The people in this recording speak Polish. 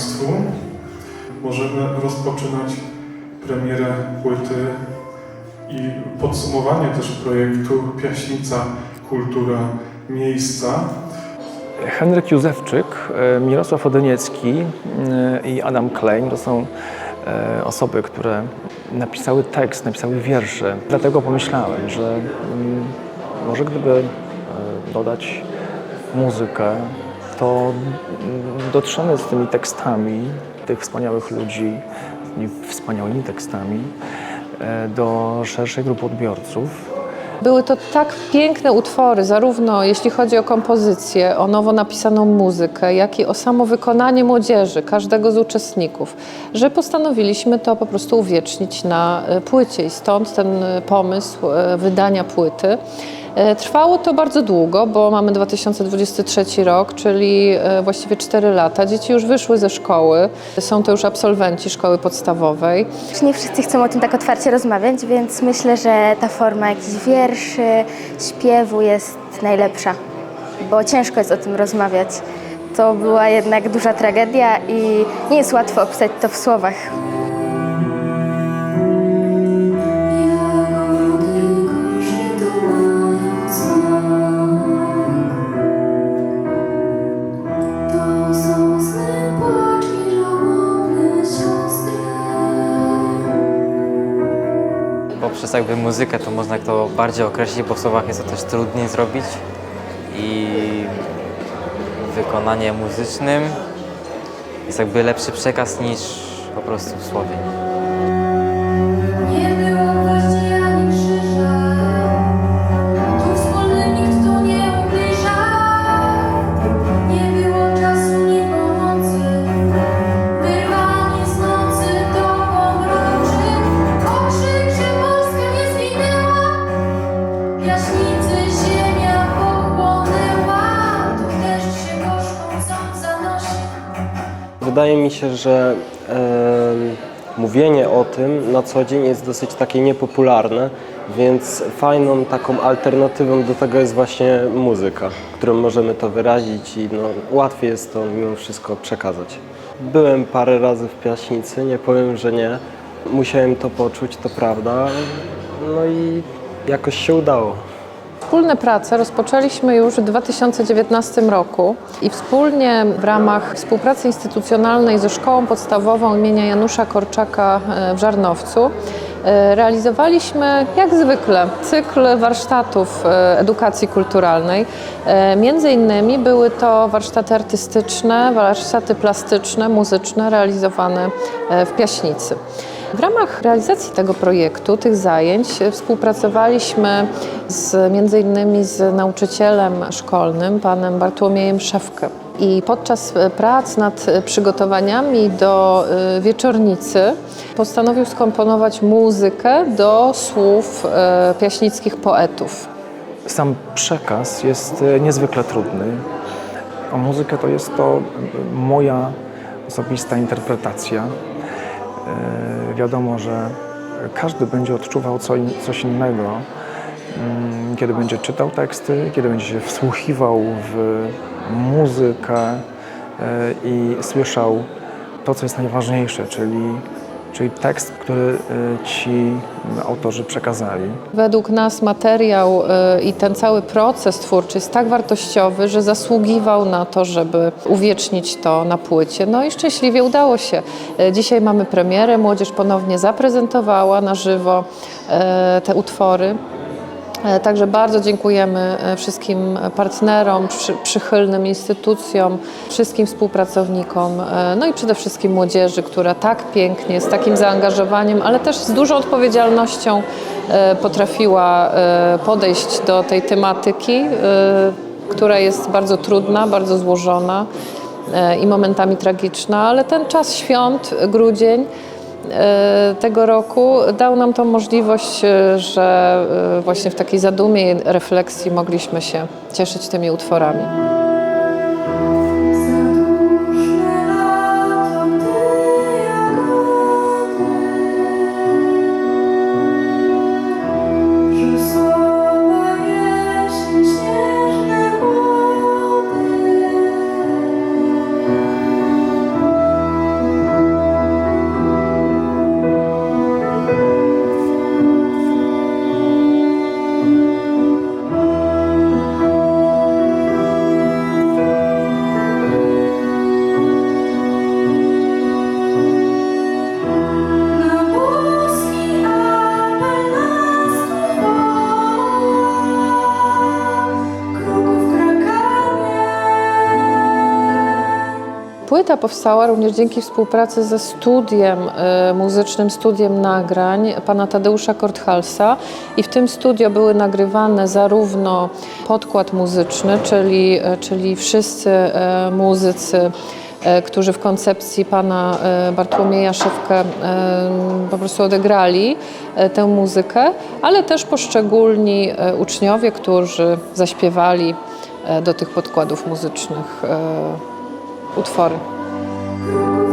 Państwu. Możemy rozpoczynać premierę płyty i podsumowanie też projektu Piaśnica Kultura Miejsca. Henryk Józefczyk, e, Mirosław Odeniecki e, i Adam Klein to są e, osoby, które napisały tekst, napisały wiersze. Dlatego pomyślałem, że mm, może gdyby dodać muzykę, to mm, dotrzemy z tymi tekstami tych wspaniałych ludzi, wspaniałymi tekstami e, do szerszej grupy odbiorców. Były to tak piękne utwory, zarówno jeśli chodzi o kompozycję, o nowo napisaną muzykę, jak i o samo wykonanie młodzieży, każdego z uczestników, że postanowiliśmy to po prostu uwiecznić na e, płycie i stąd ten e, pomysł wydania płyty. E, Trwało to bardzo długo, bo mamy 2023 rok, czyli e, właściwie 4 lata. Dzieci już wyszły ze szkoły, są to już absolwenci szkoły podstawowej. Nie wszyscy chcą o tym tak otwarcie rozmawiać, więc myślę, że ta forma jakichś wierszy, śpiewu jest najlepsza, bo ciężko jest o tym rozmawiać. To była jednak duża tragedia i nie jest łatwo opisać to w słowach. Jakby muzykę to można to bardziej określić, bo w słowach jest to też trudniej zrobić i w wykonaniu muzycznym jest jakby lepszy przekaz niż po prostu w słowie. Wydaje mi się, że em, mówienie o tym na co dzień jest dosyć takie niepopularne, więc fajną taką alternatywą do tego jest właśnie muzyka, którą możemy to wyrazić i no, łatwiej jest to mimo wszystko przekazać. Byłem parę razy w Piaśnicy, nie powiem, że nie. Musiałem to poczuć, to prawda. No i jakoś się udało. Wspólne prace rozpoczęliśmy już w 2019 roku i wspólnie w ramach współpracy instytucjonalnej ze Szkołą Podstawową imienia Janusza Korczaka e, w Żarnowcu e, realizowaliśmy jak zwykle cykl warsztatów e, edukacji kulturalnej. Między innymi były to warsztaty artystyczne, warsztaty plastyczne, muzyczne realizowane w Piaśnicy. W ramach realizacji tego projektu, tych zajęć, e, współpracowaliśmy z, między innymi z nauczycielem szkolnym, panem Bartłomiejem Szewkę. I podczas e, prac nad e, przygotowaniami do wieczornicy postanowił skomponować muzykę do słów piaśnickich poetów. Sam przekaz jest niezwykle trudny. A muzykę to jest to moja osobista interpretacja. E, Wiadomo, że każdy będzie odczuwał coś innego, mm, kiedy będzie czytał teksty, kiedy będzie się wsłuchiwał w muzykę e, i słyszał to, co jest najważniejsze, czyli, czyli tekst, który e, ci autorzy przekazali. Według nas materiał y, i ten cały proces twórczy jest tak wartościowy, że zasługiwał na to, żeby uwiecznić to na płycie. No i szczęśliwie udało się. Y, Dzisiaj mamy premierę, młodzież ponownie zaprezentowała na żywo te utwory. E, Także bardzo dziękujemy e, wszystkim partnerom, przy, przychylnym instytucjom, wszystkim współpracownikom, e, no i przede wszystkim młodzieży, która tak pięknie, z takim zaangażowaniem, ale też z dużą odpowiedzialnością potrafiła podejść do tej tematyki, która jest bardzo trudna, bardzo złożona i momentami tragiczna, ale ten czas świąt, grudzień, tego roku dał nam tą możliwość, e, że e, właśnie w takiej zadumie refleksji mogliśmy się cieszyć tymi utworami. Płyta powstała również dzięki współpracy ze studiem e, muzycznym, studiem nagrań pana Tadeusza Korthalsa i w tym studio były nagrywane zarówno podkład muzyczny, czyli, e, czyli wszyscy e, muzycy, którzy w koncepcji pana Bartłomieja Szewkę po prostu odegrali tę muzykę, ale też poszczególni uczniowie, którzy zaśpiewali do tych podkładów muzycznych utwory.